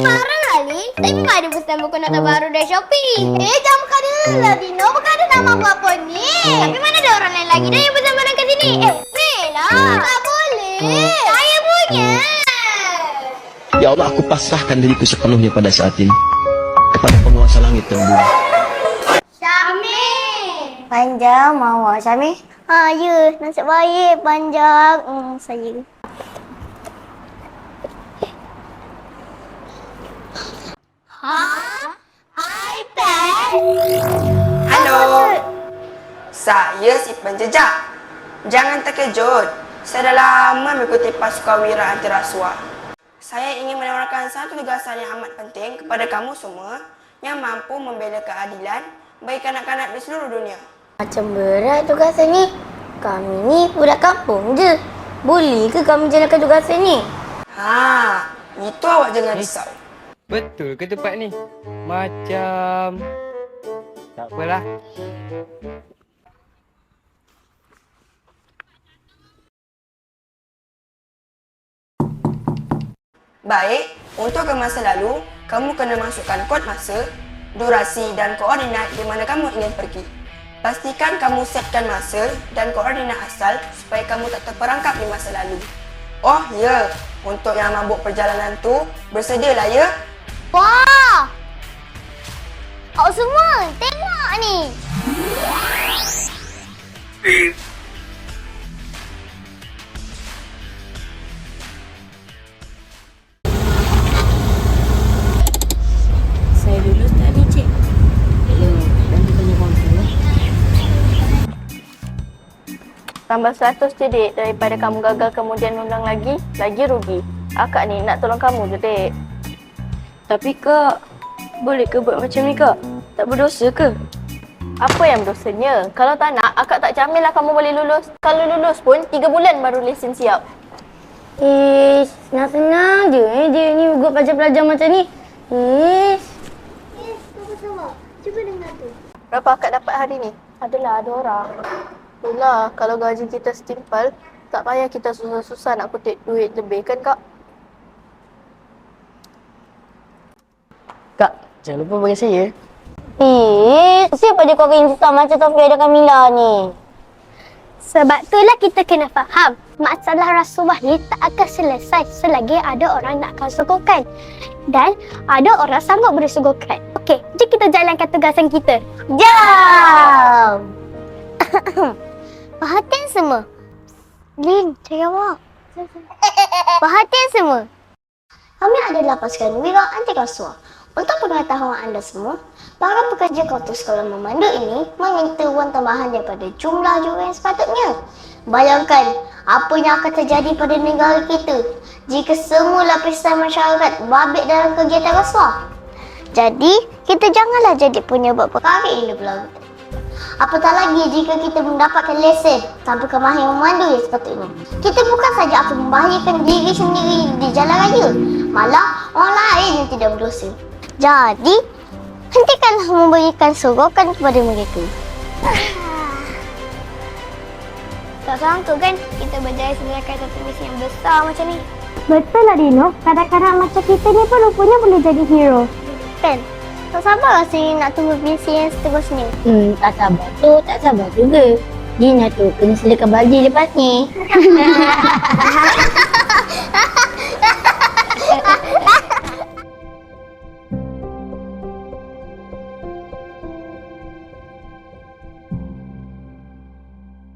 marah kali Tapi oh. mak lah, oh. ada pesan buku nota oh. baru dari Shopee. Eh, jangan buka lagi. lah, Dino. Bukan ada nama apa-apa ni. Tapi mana ada orang lain lagi dah yang pesan barang kat sini? Eh, Bella. Tak boleh. Saya punya. Ya Allah, aku pasrahkan diriku sepenuhnya pada saat ini. Kepada penguasa langit dan bumi. Syami. Panjang mawa, Syami. Ha, ah, ya. Nasib baik panjang. Hmm, saya. Ha? iPad? Halo. Saya si penjejak. Jangan terkejut. Saya dah lama mengikuti pasukan wira anti rasuah. Saya ingin menawarkan satu tugasan yang amat penting kepada kamu semua yang mampu membela keadilan bagi kanak-kanak di seluruh dunia. Macam berat tugasan ni. Kami ni budak kampung je. Boleh ke kami jalankan tugasan ni? Ha, itu awak jangan risau. Betul ke tempat ni? Macam... Tak apalah. Baik, untuk ke masa lalu, kamu kena masukkan kod masa, durasi dan koordinat di mana kamu ingin pergi. Pastikan kamu setkan masa dan koordinat asal supaya kamu tak terperangkap di masa lalu. Oh ya, untuk yang mabuk perjalanan tu, bersedialah ya. Wah! Awak semua, tengok ni. Saya lulus tak ni, Cik? Hello, nanti tanya kaunter. Tambah 100 je dek daripada kamu gagal kemudian ulang lagi, lagi rugi. Akak ni nak tolong kamu je dek. Tapi kak, boleh ke buat macam ni kak? Tak berdosa ke? Apa yang berdosanya? Kalau tak nak, akak tak jamin lah kamu boleh lulus. Kalau lulus pun, 3 bulan baru lesen siap. Eh, senang-senang je eh dia ni ugut pelajar-pelajar macam ni. Eh, Yes, sama-sama. Cuba dengar tu. Berapa akak dapat hari ni? Adalah ada orang. Itulah, kalau gaji kita setimpal, tak payah kita susah-susah nak kutip duit lebih kan kak? Jangan lupa bagi saya. eh, siapa je kau kena susah macam Taufik dan Kamila ni? Sebab itulah kita kena faham masalah rasuah ni tak akan selesai selagi ada orang nak akan sogokkan. Dan ada orang sanggup boleh sogokkan. Okey, jom kita jalankan tugasan kita. Jom! Perhatian semua. Lin, cakap awak. Perhatian semua. Kami adalah pasukan Wira Anti Rasuah. Untuk pengetahuan anda semua, para pekerja kautus sekolah memandu ini meminta wang tambahan daripada jumlah jurang yang sepatutnya. Bayangkan apa yang akan terjadi pada negara kita jika semua lapisan masyarakat babit dalam kegiatan rasuah. Jadi, kita janganlah jadi penyebab perkara ini berlaku. Apatah lagi jika kita mendapatkan lesen tanpa kemahiran memandu yang sepatutnya. Kita bukan saja akan membahayakan diri sendiri di jalan raya, malah orang lain yang tidak berdosa. Jadi, hentikanlah memberikan sogokan kepada mereka. Tak sangka kan kita berjaya selesaikan satu misi yang besar macam ni. Betul lah Dino, kadang-kadang macam kita ni pun rupanya boleh jadi hero. Kan? Tak sabar rasanya nak tunggu misi yang seterusnya. Hmm, tak sabar tu, tak sabar juga. Dina tu kena sediakan baju lepas ni.